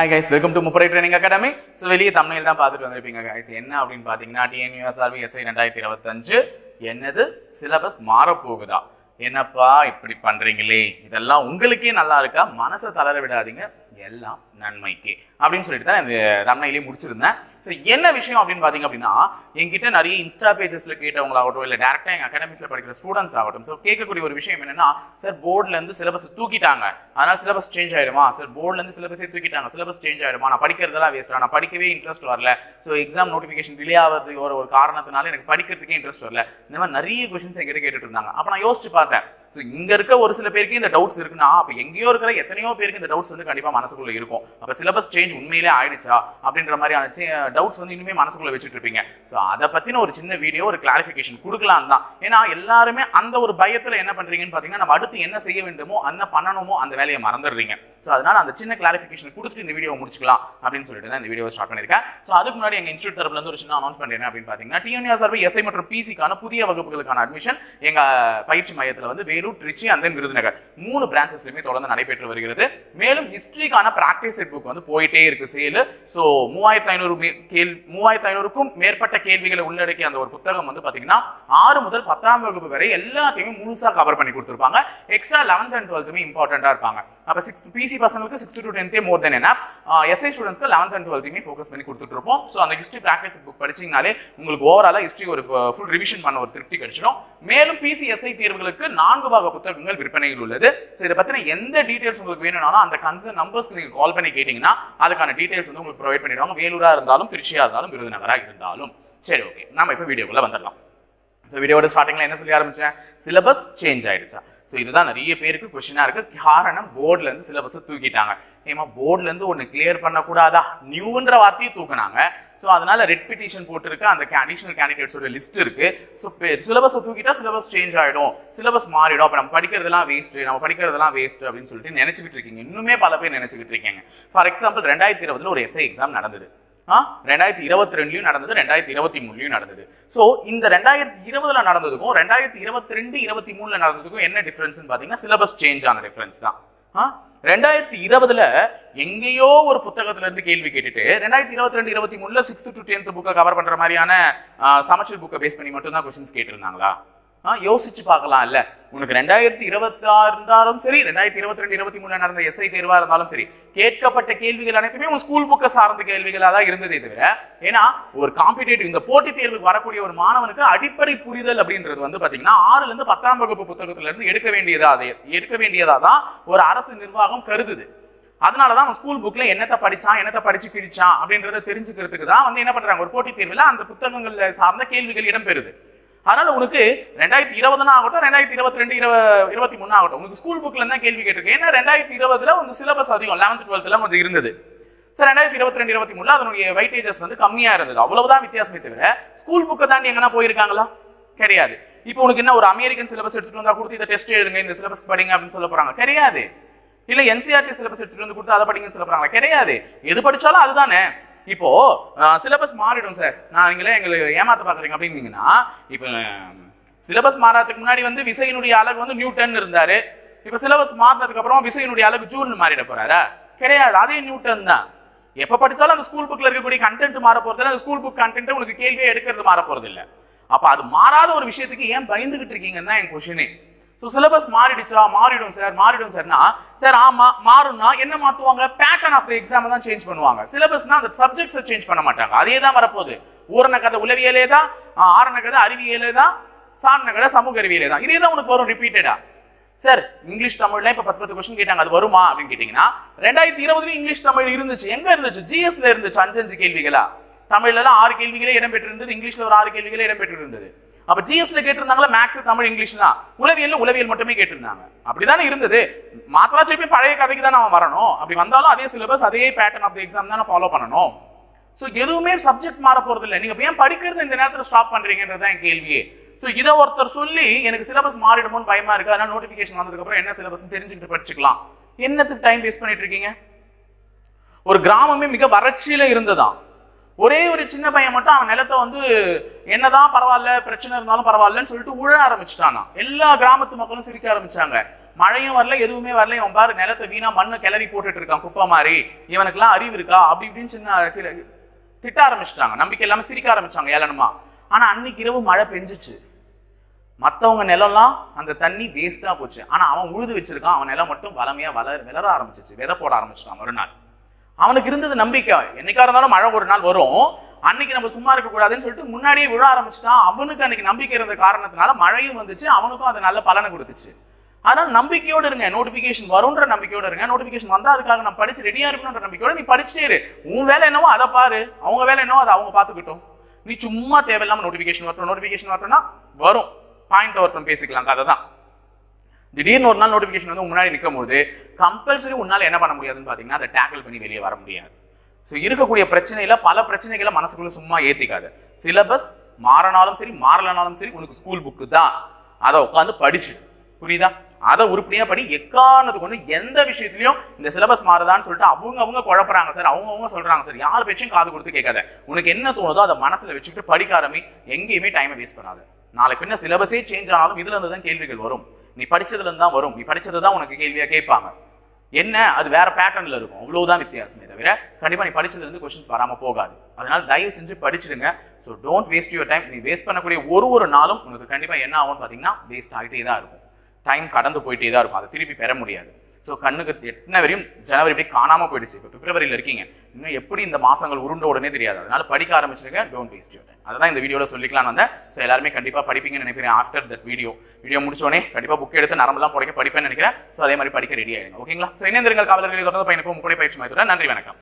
Hi guys welcome to முப்படை training academy so வெளியே தமிழில் தான் பார்த்துட்டு வந்திருப்பீங்க கைஸ் என்ன அப்படின்னு பார்த்தீங்கன்னா டிஎன்யூஎஸ்ஆர்பி எஸ்ஐ ரெண்டாயிரத்தி இருபத்தஞ்சு. என்னது? சிலபஸ் மாறப்போகுதா? என்னப்பா இப்படி பண்றீங்களே? இதெல்லாம் உங்களுக்கே நல்லா இருக்கா? மனசை தளர விடாதீங்க. எல்லாம் நன்மைக்கு. அப்படின்னு சொல்லிட்டு தான் இந்த ரம்னையிலேயே முடிச்சிருந்தேன். ஸோ என்ன விஷயம் அப்படின்னு பார்த்தீங்க அப்படின்னா என்கிட்ட நிறைய இன்ஸ்டா பேஜஸில் கேட்டவங்களாகட்டும் இல்லை டேரக்டாக எங்கள் அகாடமிஸில் படிக்கிற ஸ்டூடெண்ட்ஸ் ஆகட்டும் ஸோ கேட்கக்கூடிய ஒரு விஷயம் என்னன்னா சார் போர்ட்லேருந்து சிலபஸ் தூக்கிட்டாங்க. அதனால் சிலபஸ் சேஞ்ச் ஆயிடுமா? சார் போர்ட்லேருந்து சிலபஸே தூக்கிட்டாங்க. சிலபஸ் சேஞ்ச் ஆகிடுமா நான் படிக்கிறதெல்லாம் வேஸ்ட்டாக நான் படிக்கவே இன்ட்ரெஸ்ட் வரல. ஸோ எக்ஸாம் நோட்டிஃபிகேஷன் டிலே ஆகிறது ஒரு ஒரு காரணத்தினால எனக்கு படிக்கிறதுக்கே இன்ட்ரெஸ்ட் வரல. இந்த மாதிரி நிறைய கொஸ்டின்ஸ் என்கிட்ட கேட்டுட்டு இருந்தாங்க. அப்போ நான் யோசிச்சு பார்த்தேன். ஸோ இங்கே இருக்க ஒரு சில பேருக்கு இந்த டவுட்ஸ் இருக்குன்னா அப்போ எங்கேயோ இருக்கிற எத்தனையோ பேருக்கு இந்த டவுட்ஸ் வந்து கண்டிப்பாக மனசுக்குள்ள இருக்கும். அப்போ சிலபஸ் சேஞ்ச் உண்மையிலே ஆயிடுச்சா? அப்படின்ற மாதிரியான டவுட்ஸ் வந்து இன்னுமே மனசுக்குள்ள வச்சுட்டு இருப்பீங்க. ஸோ அதை பற்றின ஒரு சின்ன வீடியோ ஒரு கிளாரிஃபிகேஷன் கொடுக்கலாம் தான். ஏன்னா எல்லாருமே அந்த ஒரு பயத்தில் என்ன பண்ணுறீங்கன்னு பார்த்தீங்கன்னா நம்ம அடுத்து என்ன செய்ய வேண்டுமோ என்ன பண்ணணுமோ அந்த வேலையை மறந்துடுறீங்க. ஸோ அதனால அந்த சின்ன கிளாரிஃபிகேஷன் கொடுத்துட்டு இந்த வீடியோ முடிச்சுக்கலாம் அப்படின்னு சொல்லிட்டு தான் இந்த வீடியோ ஸ்டார்ட் பண்ணிருக்கேன் ஸோ அதுக்கு முன்னாடி எங்கள் இன்ஸ்டியூட் தரப்புலேருந்து ஒரு சின்ன அனௌன்ஸ்மெண்ட் என்ன அப்படின்னு பார்த்தீங்கன்னா டிஎன்ஆர் சர்வே எஸ்ஐ மற்றும் பிசிக்கான புதிய வகுப்புகளுக்கான அட்மிஷன் எங்கள் பயிற்சி மையத்தில் வந்து வேலூர் திருச்சி அந்த விருதுநகர். மூணு பிரான்ச்சஸ்லயுமே தொடர்ந்து நடைபெற்று வருகிறது. மேலும் ஹிஸ்டரிக்கான பிராக்டிஸ் செட் புக் வந்து போயிட்டே இருக்கு. சேலு ஸோ மூவாயிரத்தி ஐநூறு கேள் மூவாயிரத்தி ஐநூறுக்கும் மேற்பட்ட கேள்விகளை உள்ளடக்கிய அந்த ஒரு புத்தகம் வந்து பாத்தீங்கன்னா ஆறு முதல் பத்தாம் வகுப்பு வரை எல்லாத்தையுமே முழுசா கவர் பண்ணி கொடுத்துருப்பாங்க. எக்ஸ்ட்ரா லெவன்த் அண்ட் டுவெல்த்துமே இம்பார்ட்டண்ட்டாக இருப்பாங்க. அப்போ சிக்ஸ்த் பிசி பசங்களுக்கு சிக்ஸ்த் டு டென்த்தே மோர் தென் என் எஸ்ஐ ஸ்டூடெண்ட்ஸ்க்கு லெவன்த் அண்ட் டுவெல்த்துமே ஃபோக்கஸ் பண்ணி கொடுத்துட்டு இருப்போம். ஸோ அந்த ஹிஸ்ட்ரி ப்ராக்டிஸ் புக் படிச்சிங்கனாலே உங்களுக்கு ஓவராலாக ஹிஸ்ட்ரி ஒரு ஃபுல் ரிவிஷன் பண்ண ஒரு திருப்தி கிடைச்சிடும். மேலும் பிசி எஸ்ஐ தேர்வுகளுக்கு நான்கு பாக புத்தகங்கள் விற்பனையில் உள்ளது. ஸோ இதை பத்தின எந்த டீடைல்ஸ் உங்களுக்கு வேணும்னாலும் அந்த கன்சர்ன் நம்பர்ஸ்க்கு நீங்க கால் பண்ணி கேட்டீங்கன்னா அதுக்கான டீடைல்ஸ் வந்து உங்களுக்கு ப்ரொவைட் பண்ணிடுவாங்க. வேலூரா இருந்தாலும் திருச்சியா இருந்தாலும் விருதுநகரா இருந்தாலும். சரி ஓகே நம்ம இப்போ வீடியோக்குள்ள வந்துடலாம். ஸோ வீடியோட ஸ்டார்டிங்ல என்ன சொல்லி ஆரம்பிச்சேன்? சிலபஸ் சேஞ்ச் ஆயிடுச்சா? ஸோ இதுதான் நிறைய பேருக்கு கொஷினாக இருக்குது காரணம் போர்டுலேருந்து சிலபஸை தூக்கிட்டாங்க. ஏமா போர்டுலேருந்து ஒன்று கிளியர் பண்ணக்கூடாதா? நியூன்ற வார்த்தையை தூக்குனாங்க. ஸோ அதனால ரெட் பிட்டிஷன் போட்டிருக்கு. அந்த அடிஷனல் கேண்டிடேட்ஸோட லிஸ்ட் இருக்குது ஸோ சிலபஸை தூக்கிட்டா சிலபஸ் சேஞ்ச் ஆகிடும் சிலபஸ் மாறிடும். அப்போ நம்ம படிக்கிறதெல்லாம் வேஸ்ட்டு நம்ம படிக்கிறதெல்லாம் வேஸ்ட் அப்படின்னு சொல்லிட்டு நினச்சிக்கிட்டு இருக்கீங்க. இன்னுமே பல பேர் நினச்சிக்கிட்டு இருக்கீங்க. ஃபார் எக்ஸாம்பிள் ரெண்டாயிரத்தி இருபதுல ஒரு எஸ்ஐ எக்ஸாம் நடந்தது. ரெண்டாயிரத்தி இருபத்தி ரெண்டுலயும் நடந்தது ரெண்டாயிரத்தி இருபத்தி மூணுலயும் நடந்தது. ஸோ இந்த ரெண்டாயிரத்தி இருபதுல நடந்ததுக்கும் ரெண்டாயிரத்தி இருபத்தி ரெண்டு இருபத்தி மூணுல நடந்ததுக்கும் என்ன டிஃபரன்ஸ்னு பாத்தீங்கன்னா சிலபஸ் சேஞ்ச் ஆன டிஃபரன்ஸ் தான். ரெண்டாயிரத்தி இருபதுல எங்கேயோ ஒரு புத்தகத்துல இருந்து கேள்வி கேட்டுட்டு ரெண்டாயிரத்தி இருபத்தி ரெண்டு இருபத்தி மூணுல சிக்ஸ்த் டு டென்த் புக்கை கவர் பண்ற மாதிரியான ஆ, சமச்சீர் புக்கை பேஸ் பண்ணி மட்டும் தான் கொஸ்டின்ஸ் கேட்டிருந்தாங்களா? யோசிச்சு பார்க்கலாம் இல்ல உனக்கு ரெண்டாயிரத்தி இருபத்தி ஆறு இருந்தாலும் சரி ரெண்டாயிரத்தி இருபத்தி ரெண்டு இருபத்தி மூணுல நடந்த எஸ்ஐ தேர்வா இருந்தாலும் சரி கேட்கப்பட்ட கேள்விகள் அனைத்துமே உன் ஸ்கூல் புக்கை சார்ந்த கேள்விகளாக தான் இருந்ததே தவிர ஏன்னா ஒரு காம்படிட்டிவ் இந்த போட்டித் தேர்வுக்கு வரக்கூடிய ஒரு மாணவனுக்கு அடிப்படை புரிதல் அப்படின்றது வந்து பாத்தீங்கன்னா ஆறுல இருந்து பத்தாம் வகுப்பு புத்தகத்துல இருந்து எடுக்க வேண்டியதா அதை எடுக்க வேண்டியதா தான் ஒரு அரசு நிர்வாகம் கருதுது. அதனால தான் அவன் ஸ்கூல் புக்ல என்னத்தை படிச்சான் என்னத்தை படிச்சு கிழிச்சான் அப்படின்றத தெரிஞ்சுக்கிறதுக்கு தான் வந்து என்ன பண்றாங்க? ஒரு போட்டித் தேர்வுல அந்த புத்தகங்கள்ல சார்ந்த கேள்விகள் இடம்பெறுது. அதனால உனக்கு ரெண்டாயிரத்தி இருபதுனா ஆகட்டும் ரெண்டாயிரத்தி இருபத்தி ரெண்டு இருபத்தி மூணு ஆகட்டும். உனக்கு ஸ்கூல் புக்ல தான் கேள்வி கேட்டிருக்கு ஏன்னா ரெண்டாயிரத்தி இருபதுல வந்து சிலபஸ் அதிகம் லெவன்த் டுவெல்த்ல கொஞ்சம் இருந்தது. ஸோ ரெண்டாயிரத்தி இருபத்தி ரெண்டு இருபத்தி மூணுல அதனுடைய வெயிட்டேஜஸ் வந்து கம்மியா இருந்தது. அவ்வளவுதான் வித்தியாசமே தவிர ஸ்கூல் புக்கை தாண்டி எங்கன்னா போயிருக்காங்களா? கிடையாது. இப்போ உனக்கு என்ன ஒரு அமெரிக்கன் சிலபஸ் எடுத்துட்டு வந்தா கொடுத்து இதை டெஸ்ட் எழுதுங்க இந்த சிலபஸ் படிங்க அப்படின்னு சொல்ல போறாங்க? கிடையாது. இல்ல என்சிஆர்டி சிலபஸ் எடுத்துட்டு வந்து கொடுத்து அதை படிங்கன்னு சொல்ல போறாங்க கிடையாது. எது படிச்சாலும் அதுதானே. இப்போ சிலபஸ் மாறிடும் சார் நான் நீங்களே எங்களை ஏமாத்த பாக்குறீங்க அப்படின்னீங்கன்னா இப்போ சிலபஸ் மாறாததுக்கு முன்னாடி வந்து விசையினுடைய அழகு வந்து நியூட்டன் இருந்தாரு. இப்போ சிலபஸ் மாறினதுக்கு அப்புறம் விசையினுடைய அழகு ஜூல் மாறிட போறாரா? கிடையாது அதே நியூட்டன் தான். எப்ப படிச்சாலும் அந்த ஸ்கூல் புக்ல இருக்கக்கூடிய கண்டென்ட் மாற போறது அந்த ஸ்கூல் புக் கண்டென்ட் உங்களுக்கு கேள்வியே எடுக்கிறது மாற போறது இல்லை அப்ப அது மாறாத ஒரு விஷயத்துக்கு ஏன் பயந்துகிட்டு இருக்கீங்கன்னு தான் என் கொஷினே ஸோ சிலபஸ் மாறிடுச்சா? மாறிடும் சார் மாறிடும் சார்னா சார் ஆமாம் மாறும்னா என்ன மாற்றுவாங்க பேட்டர்ன் ஆஃப் த எக்ஸாம் தான் சேஞ்ச் பண்ணுவாங்க. சிலபஸ்னா அந்த சப்ஜெக்ட்ஸை சேஞ்ச் பண்ண மாட்டாங்க. அதே தான் வரப்போகுது. ஊரண கதை உளவியலே தான் ஆரண கதை அறிவியலே தான் சாரண கதை சமூக அறிவியலே தான். இதே தான் உனக்கு வரும் ரிப்பீட்டடா சார் இங்கிலீஷ் தமிழ்ல இப்ப பத்து பத்து கொஸ்டின் கேட்டாங்க. அது வருமா? அப்படின்னு கேட்டீங்கன்னா ரெண்டாயிரத்தி இருபதுல இங்கிலீஷ் தமிழ் இருந்துச்சு. எங்க இருந்துச்சு? ஜிஎஸ்ல இருந்துச்சு அஞ்சு அஞ்சு கேள்விகளா? தமிழ்ல ஆறு கேள்விகளே இடம்பெற்றிருந்தது. இங்கிலீஷில் இங்கிலீஷ்ல ஒரு ஆறு கேள்விகளே இடம்பெற்றிருந்தது. அப்ப ஜிஎஸ்ல கேட்டிருந்தாங்களா மேக்ஸ் தமிழ் இங்கிலீஷ் தான் உளவியல் உளவியல் மட்டுமே கேட்டிருந்தாங்க. அப்படிதானே இருந்தது. மாத்திரா திருப்பி பழைய கதைக்கு தான் அவன் வரணும். அப்படி வந்தாலும் அதே சிலபஸ் அதே பேட்டர்ன் ஆஃப் த எக்ஸாம் தானே ஃபாலோ பண்ணணும். ஸோ எதுவுமே சப்ஜெக்ட் மாற போறது இல்லை நீங்க ஏன் படிக்கிறது இந்த நேரத்தில் ஸ்டாப் பண்றீங்கன்றது தான் என் கேள்வியே. ஸோ இதை ஒருத்தர் சொல்லி எனக்கு சிலபஸ் மாறிடுமோன்னு பயமா இருக்கு. அதனால நோட்டிஃபிகேஷன் வந்ததுக்கு அப்புறம் என்ன சிலபஸ் தெரிஞ்சுக்கிட்டு படிச்சுக்கலாம். என்னத்துக்கு டைம் வேஸ்ட் பண்ணிட்டு இருக்கீங்க? ஒரு கிராமமே மிக வறட்சியில இருந்ததாம். ஒரே ஒரு சின்ன பையன் மட்டும் அவன் நிலத்தை வந்து என்னதான் பரவாயில்ல பிரச்சனை இருந்தாலும் பரவாயில்லன்னு சொல்லிட்டு உழ ஆரம்பிச்சிட்டானா எல்லா கிராமத்து மக்களும் சிரிக்க ஆரம்பிச்சாங்க. மழையும் வரல எதுவுமே வரல. இவன் பாரு நிலத்தை வீணா மண்ணை கிளறி போட்டுட்டு இருக்கான் குப்பை மாதிரி. இவனுக்குலாம் அறிவு இருக்கா? அப்படி இப்படின்னு சின்ன திட்ட ஆரம்பிச்சிட்டாங்க. நம்பிக்கை இல்லாம சிரிக்க ஆரம்பிச்சாங்க ஏளனமா. ஆனா அன்னைக்கு இரவு மழை பெஞ்சிச்சு. மத்தவங்க நிலம்லாம் அந்த தண்ணி வேஸ்டா போச்சு. ஆனா அவன் உழுது வச்சிருக்கான். அவன் நிலம் மட்டும் வளமையா வளர விளர ஆரம்பிச்சிச்சு. விதை போட ஆரம்பிச்சிட்டான் மறுநாள். அவனுக்கு இருந்தது நம்பிக்கை. என்னைக்கா இருந்தாலும் மழை ஒரு நாள் வரும். அன்னைக்கு நம்ம சும்மா இருக்க கூடாதுன்னு சொல்லிட்டு முன்னாடியே விழ ஆரம்பிச்சிட்டான் அவனுக்கு அன்னைக்கு நம்பிக்கை இருந்த காரணத்தினால மழையும் வந்துச்சு அவனுக்கும் அது நல்ல பலனை கொடுத்துச்சு. அதனால நம்பிக்கையோடு இருங்க. நோட்டிபிகேஷன் வரும்ன்ற நம்பிக்கையோடு இருங்க. நோட்டிபிகேஷன் வந்தா அதுக்காக நான் படிச்சு ரெடியா இருக்கணும்ன்ற நம்பிக்கையோட நீ படிச்சுட்டே இரு. உன் வேலை என்னவோ அதை பாரு. அவங்க வேலை என்னவோ அதை அவங்க பார்த்துக்கிட்டோம். நீ சும்மா தேவையில்லாம நோட்டிபிகேஷன் வரட்டும் நோட்டிபிகேஷன் வரட்டும்னா வரும். பாயிண்ட் வரட்டும் பேசிக்கலாம். கதை தான் திடீர்னு ஒரு நாள் நோட்டிஃபிகேஷன் வந்து முன்னாடி நிற்கும் போது கம்பல்சரி உன்னால் என்ன பண்ண முடியாதுன்னு பார்த்தீங்கன்னா அதை டேக்கிள் பண்ணி வெளியே வர முடியாது. ஸோ இருக்கக்கூடிய பிரச்சனையில் பல பிரச்சனைகளை மனசுக்குள்ள சும்மா ஏற்றிக்காது சிலபஸ் மாறினாலும் சரி மாறலனாலும் சரி உனக்கு ஸ்கூல் புக்கு தான். அதை உட்காந்து படிச்சு. புரியுதா? அதை உருப்படியாக படி எக்காரணத்துக்கு ஒன்று எந்த விஷயத்துலையும் இந்த சிலபஸ் மாறுதான்னு சொல்லிட்டு அவங்க அவங்க குழப்பறாங்க சார் அவங்க அவங்க சொல்கிறாங்க சார். யார் பேச்சையும் காது கொடுத்து கேட்காத. உனக்கு என்ன தோணுதோ அதை மனசில் வச்சுக்கிட்டு படிக்க ஆரம்பி எங்கேயுமே டைமை வேஸ்ட் பண்ணாத. நாளைக்கு பின்ன சிலபஸே சேஞ்ச் ஆனாலும் இதுல இருந்து தான் கேள்விகள் வரும். நீ படித்ததுலேருந்து தான் வரும். நீ படித்தது தான் உனக்கு கேள்வியாக கேட்பாங்க. என்ன? அது வேற பேட்டர்னில் இருக்கும். அவ்வளோதான் வித்தியாசமே தவிர கண்டிப்பாக நீ படித்ததுலேருந்து கொஸ்டின்ஸ் போகாது. அதனால் தயவு செஞ்சு படிச்சிடுங்க. So don't waste your time நீ வேஸ்ட் பண்ணக்கூடிய ஒரு ஒரு நாளும் உனக்கு கண்டிப்பாக என்ன ஆகும்னு பார்த்தீங்கன்னா வேஸ்ட் ஆகிட்டே தான் இருக்கும். டைம் கடந்து போயிட்டே தான் இருக்கும். அதை திருப்பி பெற முடியாது. ஸோ கண்ணுக்கு எட்டின வரையும் ஜனவரி இப்படி காணாமல் போயிடுச்சு. இப்போ பிப்ரவரியில் இருக்கீங்க. இன்னும் எப்படி இந்த மாதங்கள் உருண்ட உடனே தெரியாது. அதனால படிக்க ஆரம்பிச்சிருங்க. டோன்ட் வேஸ்ட் யூ டைம் அதான் இந்த வீடியோவில் சொல்லிக்கலாம் வந்தேன். ஸோ எல்லாருமே கண்டிப்பாக படிப்பீங்கன்னு நினைக்கிறேன் ஆஃப்டர் தட் வீடியோ வீடியோ முடிச்சோடனே கண்டிப்பாக புக் எடுத்து நரம்பெல்லாம் படிக்க படிப்பேன்னு நினைக்கிறேன். ஸோ அதே மாதிரி படிக்க ரெடி ஆயிடுங்க. ஓகேங்களா ஸோ இணைந்திருங்கள் காவலர்களை தொடர்ந்து பயணிப்போம். கூட பயிற்சி மையத்துடன் நன்றி வணக்கம்.